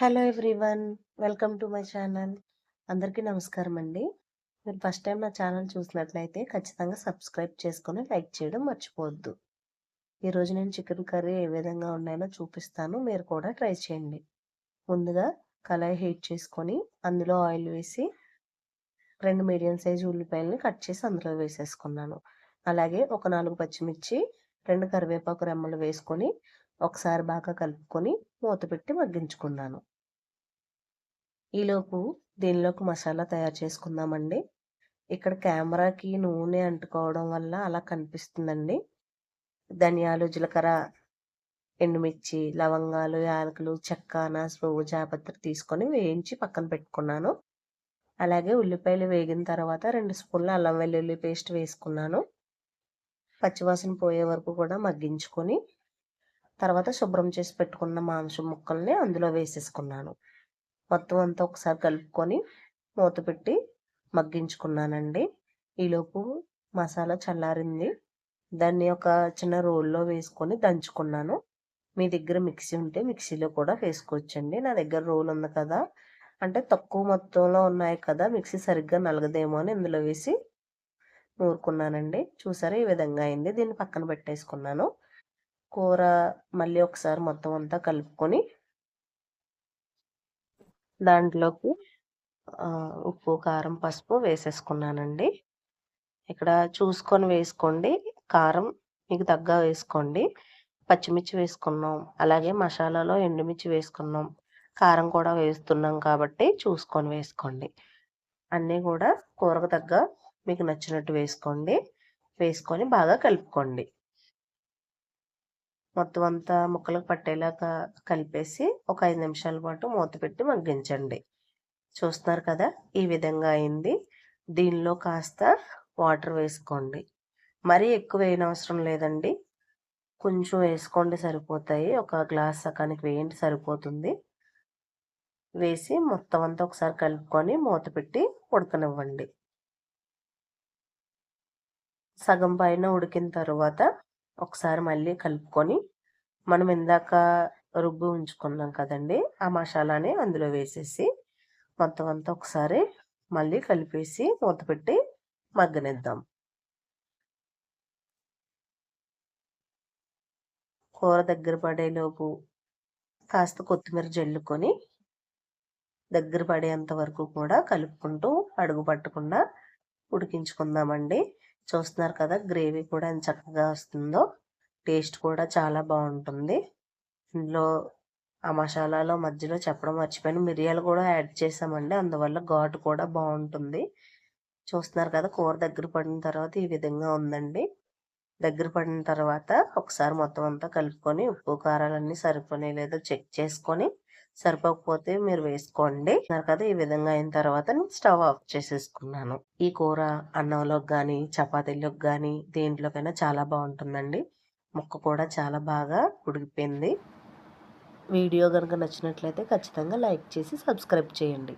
Hello everyone welcome to my channel. అందరికీ నమస్కారం అండి. మీరు ఫస్ట్ టైం నా ఛానల్ చూసినట్లయితే ఖచ్చితంగా సబ్స్క్రైబ్ చేసుకొని లైక్ చేయడం మర్చిపోవద్దు. ఈరోజు నేను చికెన్ కర్రీ ఏ విధంగా ఉన్నాయో చూపిస్తాను. మీరు కూడా ట్రై చేయండి. ముందుగా కళాయి హీట్ చేసుకొని అందులో ఆయిల్ వేసి రెండు మీడియం సైజు ఉల్లిపాయలని కట్ చేసి అందులో వేసేసుకున్నాను. అలాగే ఒక నాలుగు పచ్చిమిర్చి రెండు కరివేపాకు రెమ్మలు వేసుకొని ఒకసారి బాగా కలుపుకొని మూత పెట్టి మగ్గించుకున్నాను. ఈలోపు దీనిలోకి మసాలా తయారు చేసుకుందామండి. ఇక్కడ కెమెరాకి నూనె అంటుకోవడం వల్ల అలా కనిపిస్తుందండి. ధనియాలు జీలకర్ర ఎండుమిర్చి లవంగాలు యాలకులు చెక్క నాసు జాపత్రి తీసుకొని వేయించి పక్కన పెట్టుకున్నాను. అలాగే ఉల్లిపాయలు వేగిన తర్వాత రెండు స్పూన్ల అల్లం వెల్లుల్లి పేస్ట్ వేసుకున్నాను. పచ్చివాసన పోయే వరకు కూడా మగ్గించుకొని తర్వాత శుభ్రం చేసి పెట్టుకున్న మాంసం ముక్కల్ని అందులో వేసేసుకున్నాను. మొత్తం అంతా ఒకసారి కలుపుకొని మూత పెట్టి మగ్గించుకున్నానండి. ఈలోపు మసాలా చల్లారింది. దాన్ని ఒక చిన్న రోల్లో వేసుకొని దంచుకున్నాను. మీ దగ్గర మిక్సీ ఉంటే మిక్సీలో కూడా వేసుకోవచ్చండి. నా దగ్గర రోల్ ఉంది కదా అంటే తక్కువ మొత్తంలో ఉన్నాయి కదా మిక్సీ సరిగ్గా నలగదేమో అని ఇందులో వేసి నూరుకున్నానండి చూసారా ఈ విధంగా అయింది. దీన్ని పక్కన పెట్టేసుకున్నాను. కూర మళ్ళీ ఒకసారి మొత్తం అంతా కలుపుకొని దాంట్లోకి ఉప్పు కారం పసుపు వేసేసుకున్నానండి. ఇక్కడ చూసుకొని వేసుకోండి. కారం మీకు తగ్గ వేసుకోండి. పచ్చిమిర్చి వేసుకున్నాం. అలాగే మసాలాలో ఎండుమిర్చి వేసుకున్నాం. కారం కూడా వేస్తున్నాం కాబట్టి చూసుకొని వేసుకోండి. అన్నీ కూడా కూరకు తగ్గ మీకు నచ్చినట్టు వేసుకోండి. వేసుకొని బాగా కలుపుకోండి. మొత్తం అంతా ముక్కలకు పట్టేలాగా కలిపేసి ఒక ఐదు నిమిషాల పాటు మూత పెట్టి మగ్గించండి. చూస్తున్నారు కదా ఈ విధంగా అయింది. దీనిలో కాస్త వాటర్ వేసుకోండి. మరీ ఎక్కువ వేయనవసరం లేదండి. కొంచెం వేసుకోండి సరిపోతాయి. ఒక గ్లాస్ సకానికి వేయండి సరిపోతుంది. వేసి మొత్తం అంతా ఒకసారి కలుపుకొని మూత పెట్టి ఉడకనివ్వండి. సగం పైన ఉడికిన తర్వాత ఒకసారి మళ్ళీ కలుపుకొని మనం ఇందాక రుబ్బు ఉంచుకున్నాం కదండి ఆ మసాలాని అందులో వేసేసి మొత్తం అంతా ఒకసారి మళ్ళీ కలిపేసి మూత పెట్టి మగ్గనిద్దాం. కూర దగ్గర పడేలోపు కాస్త కొత్తిమీర జల్లుకొని దగ్గర పడేంత వరకు కూడా కలుపుకుంటూ అడుగు పట్టకుండా ఉడికించుకుందామండి. చూస్తున్నారు కదా గ్రేవీ కూడా ఎంత చక్కగా వస్తుందో టేస్ట్ కూడా చాలా బాగుంటుంది. ఇందులో ఆ మసాలాలో మధ్యలో చెప్పడం మర్చిపోయిన మిరియాలు కూడా యాడ్ చేసామండి అందువల్ల ఘాటు కూడా బాగుంటుంది. చూస్తున్నారు కదా కూర దగ్గర పడిన తర్వాత ఈ విధంగా ఉందండి. దగ్గర పడిన తర్వాత ఒకసారి మొత్తం అంతా కలుపుకొని ఉప్పు కారాలన్నీ సరిపోయినాయి లేదో చెక్ చేసుకొని సరిపోకపోతే మీరు వేసుకోండి. కదా ఈ విధంగా అయిన తర్వాత నేను స్టవ్ ఆఫ్ చేసేసుకున్నాను. ఈ కూర అన్నంలోకి కానీ చపాతీలోకి కానీ దేంట్లోకైనా చాలా బాగుంటుందండి. ముక్క కూడా చాలా బాగా ఉడికిపోయింది. వీడియో కనుక నచ్చినట్లయితే ఖచ్చితంగా లైక్ చేసి సబ్స్క్రైబ్ చేయండి.